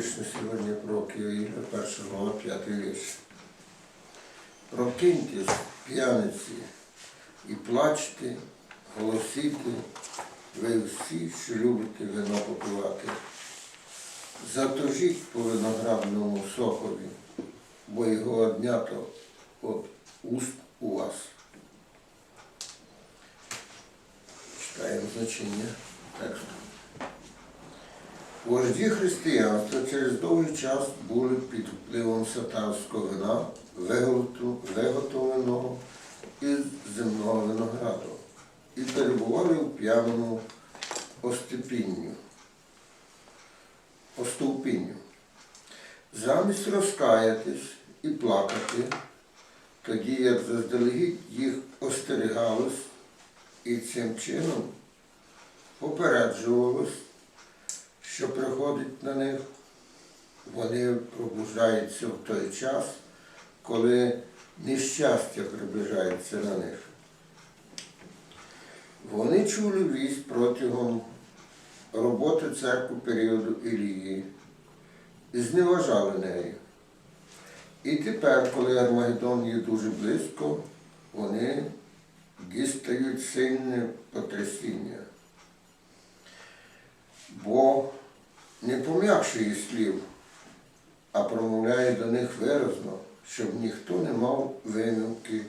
вічно сьогодні про Київ, перша глава, п'ятий вірш. Прокиньтесь, п'яниці, і плачте, голосіте, ви всі, що любите вино попивати. Затожіть по виноградному сокові, бо його однято от уст у вас. Читаємо значення тексту. Вожді християнства через довгий час були під впливом сатанського вина, виготовленого із земного винограду, і перебували у п'яному остепінню, остовпінню. Замість розкаятись і плакати, тоді як заздалегідь їх остерігалось і цим чином попереджувалось, що приходить на них, вони пробуждаються в той час, коли нещастя приближається на них. Вони чули вість протягом роботи церкви періоду Ілії і зневажали нею. І тепер, коли Армагеддон є дуже близько, вони дістають сильне потрясіння. Бог не пом'якшує слів, а промовляє до них виразно, щоб ніхто не мав вимівки,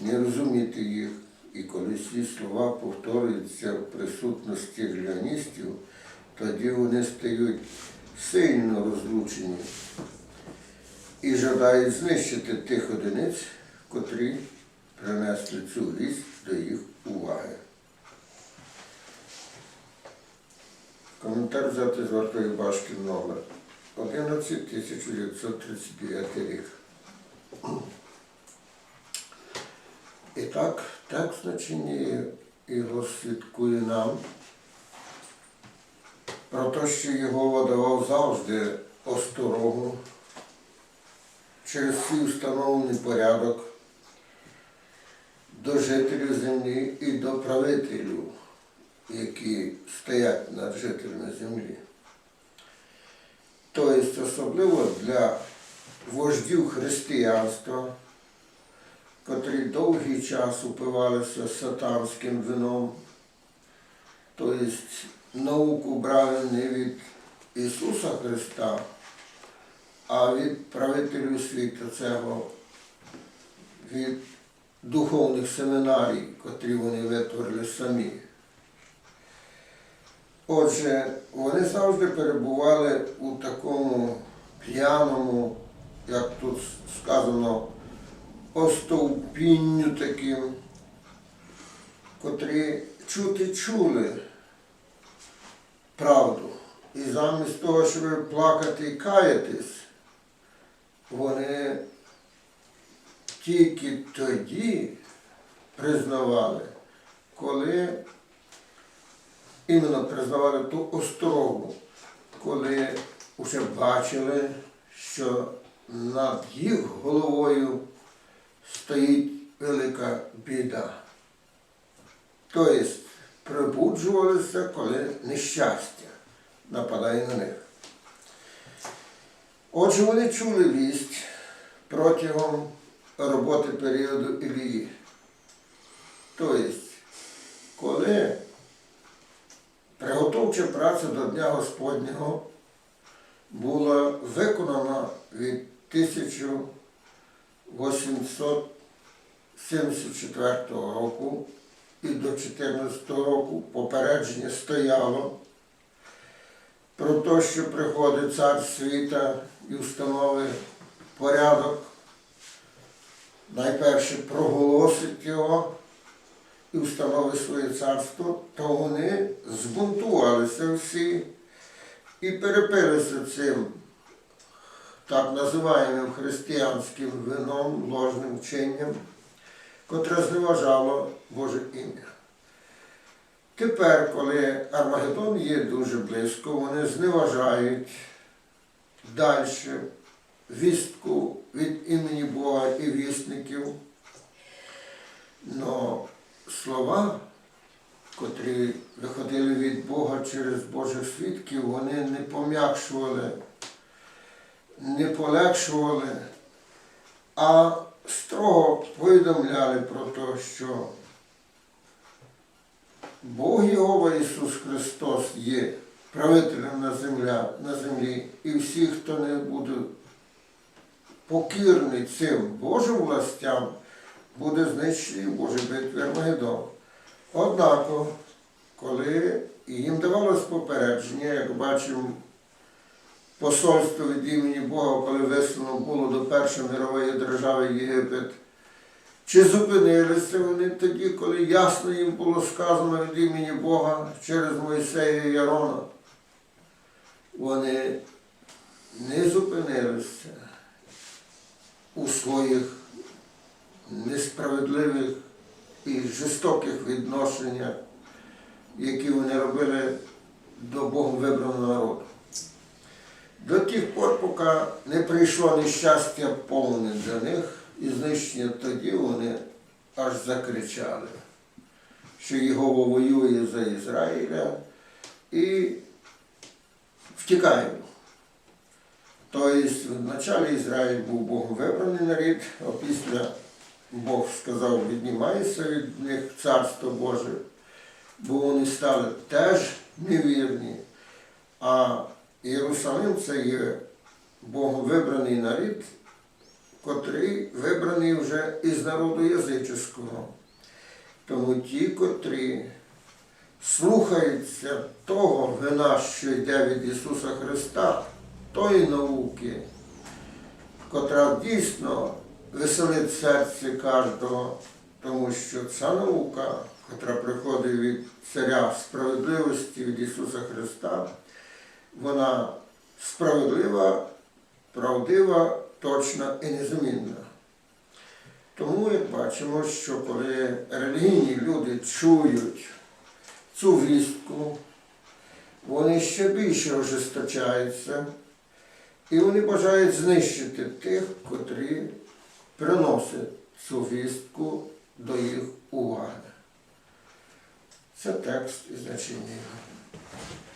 не розуміти їх. І коли ці слова повторюються в присутності гляністів, тоді вони стають сильно розлучені і жадають знищити тих одиниць, котрі принесли цю вість до їх уваги. Коментар взяти з вартої башки номер 11 1939 рік. І так, текст значення його свідкує нам про те, що його давав завжди осторогу через свій встановлений порядок до жителів землі і до правителів, які стоять над жителями землі. Тобто особливо для вождів християнства, котрі довгий час упивалися сатанським вином, тобто науку брали не від Ісуса Христа, а від правителів світу цього, від духовних семінарій, котрі вони витворили самі. Отже, вони завжди перебували у такому п'яному, як тут сказано, остовпінню таким, котрі чути чули правду. І замість того, щоб плакати і каятись, вони тільки тоді признавали, коли іменно признавали ту острогу, коли вже бачили, що над їх головою стоїть велика біда. Тобто прибуджувалися, коли нещастя нападає на них. Отже, вони чули вість протягом роботи періоду Ілії. Тобто, коли приготовча праця до Дня Господнього була виконана від 1874 року і до 14 року попередження стояло про те, що приходить цар світа і встановить порядок, найперше проголосить його і встановить своє царство, то вони збунтувалися всі і перепилися цим так називаємим християнським вином, ложним вченням, котре зневажало Боже ім'я. Тепер, коли Армагеддон є дуже близько, вони зневажають далі вістку від імені Бога і вісників. Но слова, котрі виходили від Бога через Божих свідків, вони не пом'якшували не полегшували, а строго повідомляли про те, що Бог Єгова Ісус Христос є правителем на, земля, на землі, і всі, хто не буде покірний цим Божим властям, буде знищений в Божій битві Армагеддон. Однако, коли їм давалось попередження, як бачимо, посольство від імені Бога, коли вислано було до Першої мирової держави Єгипет, чи зупинилися вони тоді, коли ясно їм було сказано від імені Бога через Мойсея і Ярона? Вони не зупинилися у своїх несправедливих і жорстоких відношеннях, які вони робили до Богом вибраного народу. До тих пор, поки не прийшло нещастя повне для них і знищення, тоді вони аж закричали, що Єгова воює за Ізраїля і втікаємо. Тобто, вначалі Ізраїль був Богом вибраний народ, а після Бог сказав, віднімайся від них царство Боже, бо вони стали теж невірні. А Єрусалим це є Богом вибраний народ, котрий вибраний вже із народу язичського. Тому ті, котрі слухаються того вина, що йде від Ісуса Христа, тої науки, котра дійсно веселить серце кожного, тому що ця наука, котра приходить від Царя справедливості від Ісуса Христа, вона справедлива, правдива, точна і незмінна. Тому, як бачимо, що коли релігійні люди чують цю вістку, вони ще більше ожесточаються, і вони бажають знищити тих, котрі приносять цю вістку до їх уваги. Це текст і значення. його.